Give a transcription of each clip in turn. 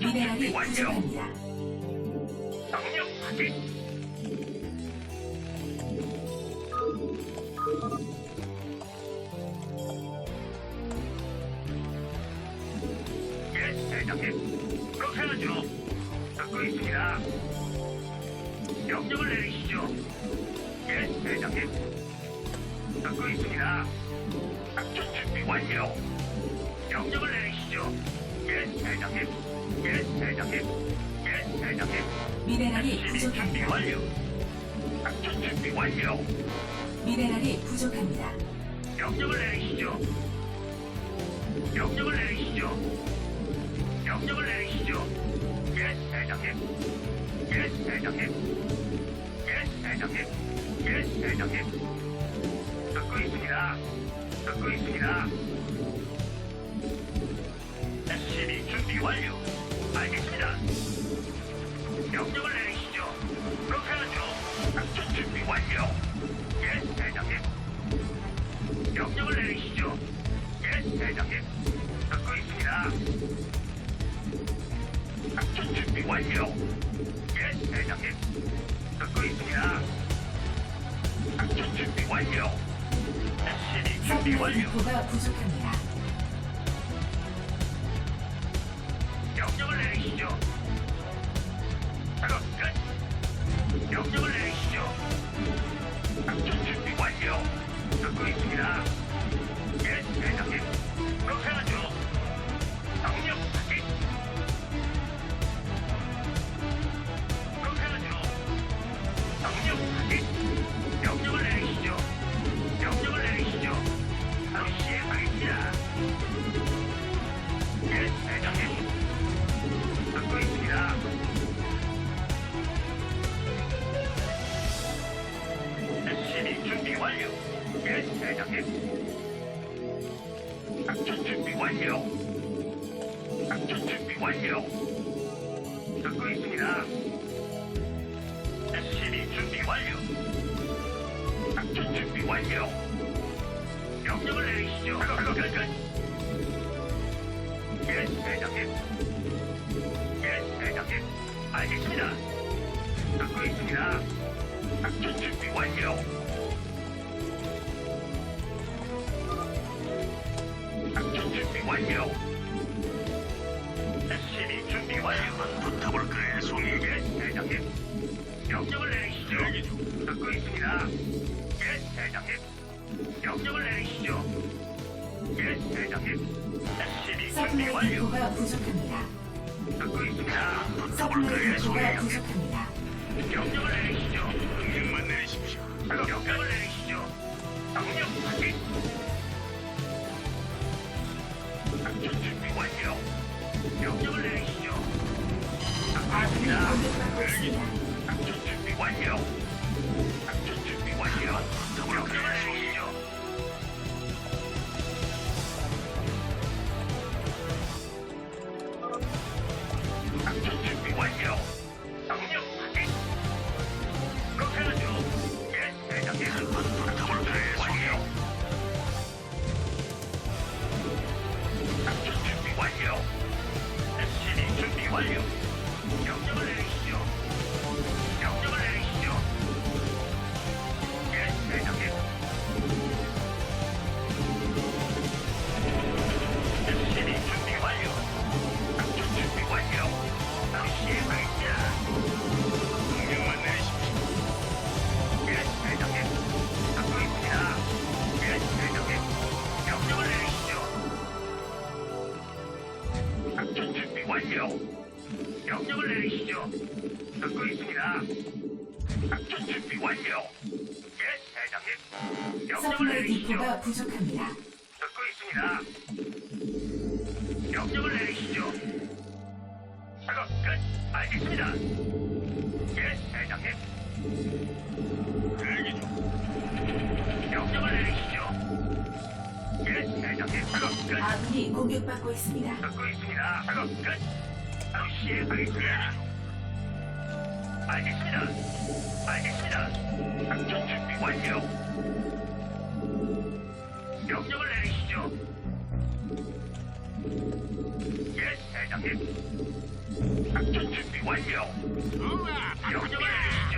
미네랄이 완료. 부족합니다. 명령 확인. 예, 대장님. 그렇게 하죠. 듣고 있습니다. 명령을 내리시죠. 예, 대장님. 듣고 있습니다. 작전 준비 완료. 명령을 내리시죠. 예, 대장님. 예, 대장님. 예, 대장님. 미네랄이 준비 부족합니다. 완료. 작전 준비 완료. 미네랄이 부족합니다. 명령을 내리시죠. 명령을 내리시죠. 명령을 내리시죠. 예, 대장님. 예, 대장님. 예, 대장님. 예, 대장님. 듣고 있습니다. 듣고 있습니다. 완료. 알겠습니다. 명령을 내리시죠. 그렇게 하죠. 작전 준비 완료. 예, 대장님. 명령을 내리시죠. 예, 대장님. 듣고 있습니다. 작전 준비 완료. 예, 대장님. 듣고 있습니다. 작전 준비 완료. 준비 완료. 부족합니다. 명령을 내리시죠. 작전 준비 완료. 듣고 있습니다. 작전 준비 완료. 작전 준비 완료. 듣고 있습니다. SCB 준비 완료. 작전 준비 완료. 명령을 내리시죠. 예, 대장님. 예, 대장님. 알겠습니다. 듣고 있습니다. 작전 준비 완료. 완료. SCB 준비 완료. 붙어볼 그의 송이. 예, 대장님. 명령을 내리시죠. 듣고 있습니다. 예, 대장님. 명령을 내리시죠. 예, 대장님. SCB 준비 서플라이 완료. 디포가 부족합니다. 듣고 있습니다. 붙어볼 서플라이 그의 송이. 디포가 부족합니다. 명령을 내리시죠. 완료. 명령을 내리시죠. 듣고 있습니다. 작전 준비 완료. 예, 대장님. 명령을 서플라이 내리시죠. 디포가 부족합니다. 듣고 있습니다. 명령을 내리시죠. 작업 끝. 알겠습니다. 예, 대장님. 끝. 아군이 공격받고 있습니다. 듣고 있습니다. 작업 끝. 바로 시행하겠습니다. 알겠습니다. 알겠습니다. 작전 준비 완료. 명령을 내리시죠. 예, 예, 대장님. 작전 준비 완료. 우와, 명령을? 내리시죠.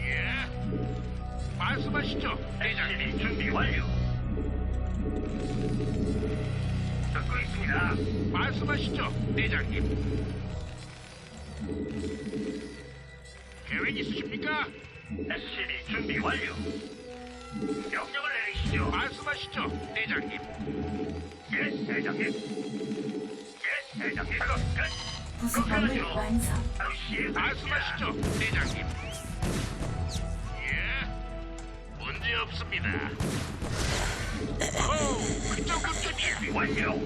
예. 말씀하시죠, 대장님. 준비 완료. 말씀하시죠, 대장님. 계획 있으십니까? SCB 준비 완료. 명령을 내리시죠. 말씀하시죠, 대장님. 예, 대장님. 예, 대장님. 작업 끝. 부속건물 완성. 바로 시행하겠습니다. 말씀하시죠, 대장님. 예. 문제 없습니다. 호, 그 정도쯤이야. 준비 완료.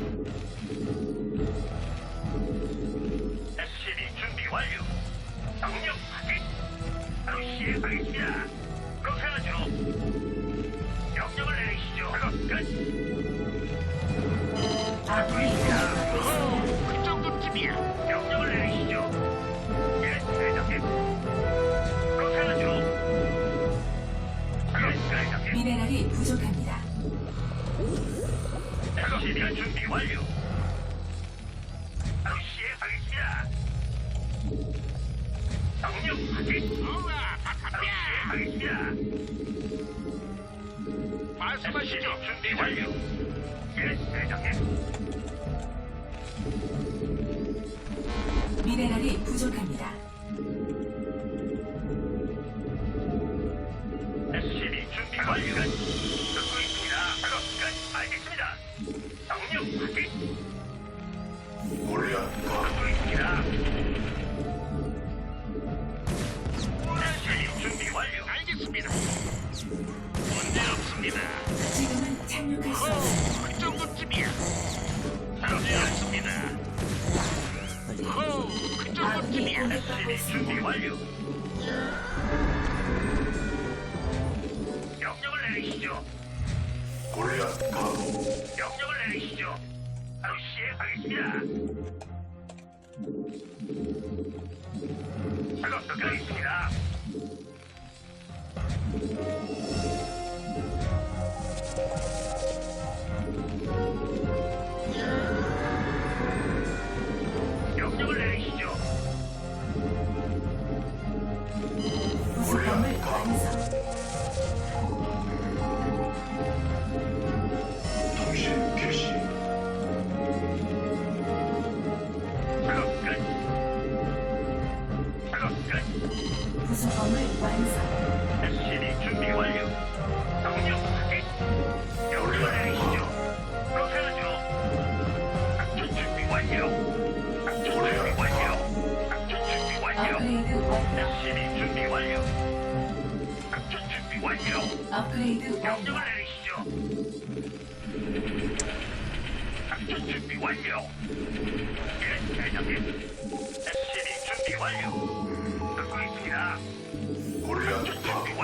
예. 미네랄이 부족합니다. 작업 끝 부속건물 완성. SCB 준비 완료. 명령 확인. 명령을 내리시죠. 그렇게 하죠. 작전 준비 완료. 작전 준비 완료. 작전 준비 완료. SCB 준비 완료. 작전 준비 완료. 업그레이드. 명령을 내리시죠. 작전 준비 완료. 예, 대장님. SCB 준비 완료.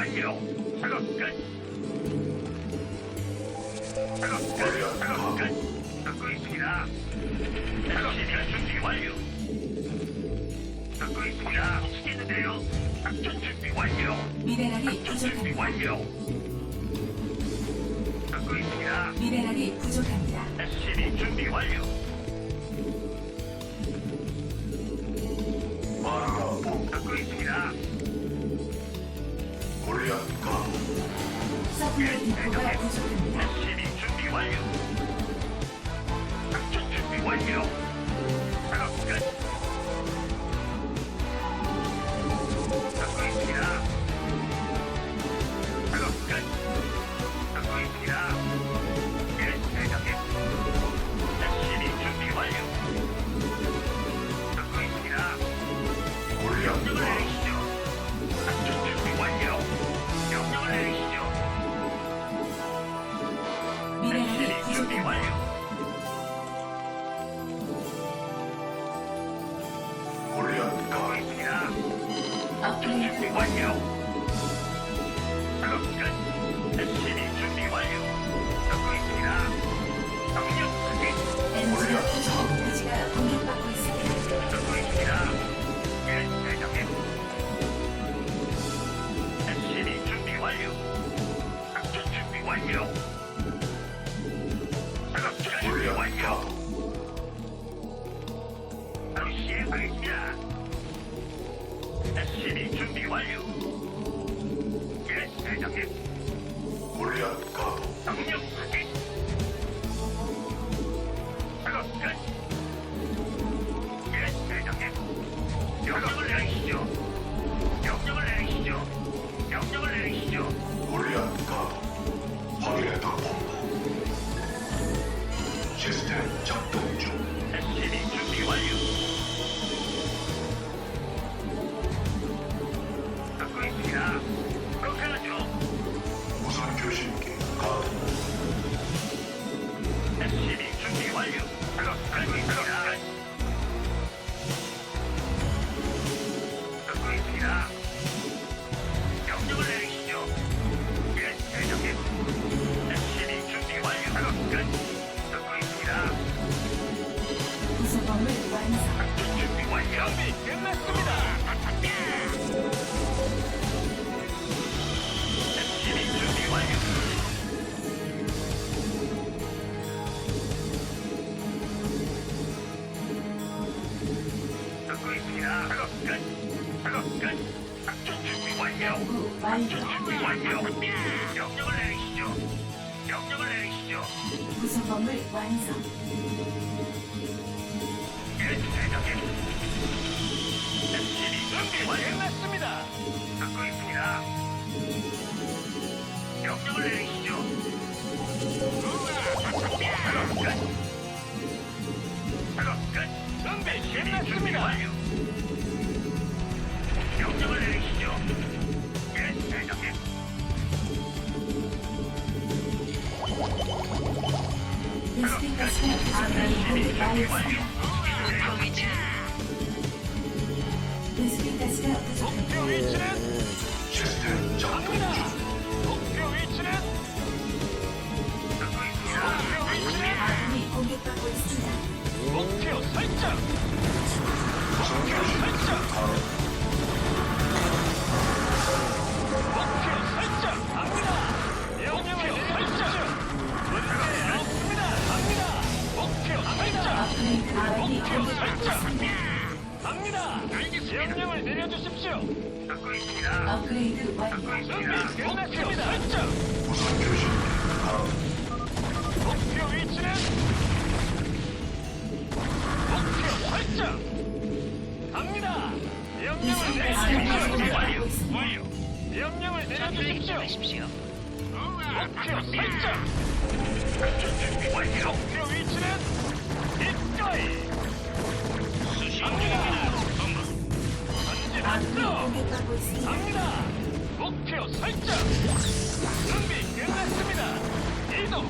완료. 작업 끝. 작업 끝. 작업 끝. 듣고 있습니다. SCB 준비 완료. 듣고 있습니다. 미치겠는데요. 작전 준비 완료. 미네랄이 작전 준비 부족합니다. 완료. 듣고 있습니다. 미네랄이 부족합니다. SCB 준비 완료. SCB 준비 완료. 완료. 작업 준비 완료. 바로 준비 완료. 구성 건물 완성. 완료됐습니다. 듣고 있습니다. 명령을 내리시죠. 우와, 끝. 끝. 준비 끝났습니다. 목표 설 정! 동맹이 공격받고 있습니다. 갑니다. 명령을 내려주십시오. 듣고 있습니다. 업그레이드 완료. 준비 끝났습니다. 설정. 목표 위치는 목표 설정. 갑니다. 명령을 내려주십시오. 완료! 명령을 내려주십시오. 목표 설정. 목표 위치는 이거이. 가고 있습니다. 갑니다. 목표 설정. 준비 끝났습니다. 이동.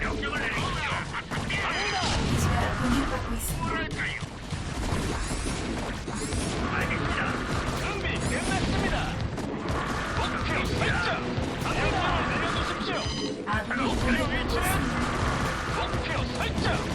명령을 내리시죠. 갑니다. 기지가 공격받고 있습니다. 뭐랄까요? 알겠습니다. 준비 끝났습니다. 목표 설정. 명령을 내려주십시오. 아군이 목표 공격받고 위치는 있습니다. 목표 설정.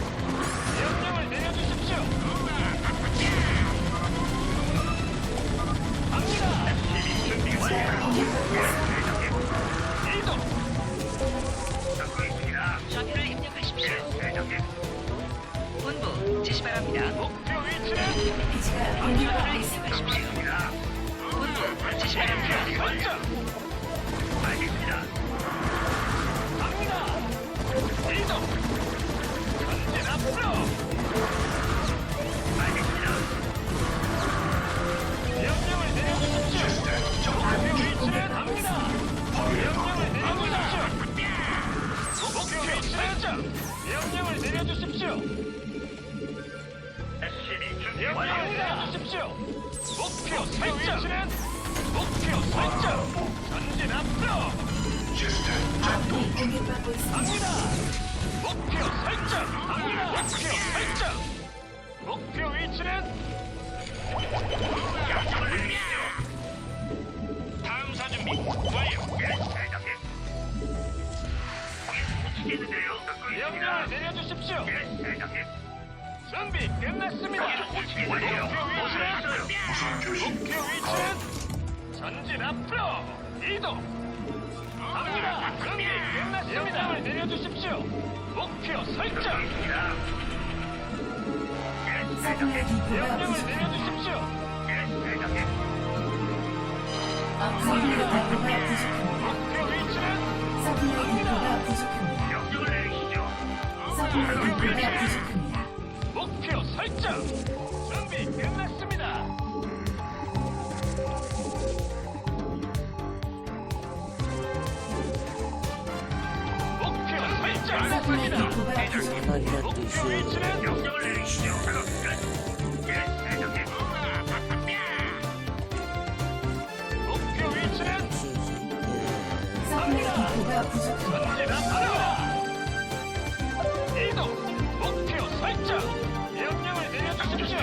명령을 내려주십시오. 목표 설정. 준비 끝났습니다. 목표 설정. 서플라이 디포가 부족합니다. 목표 위치는 목표 설정. 명령을 내려주십시오.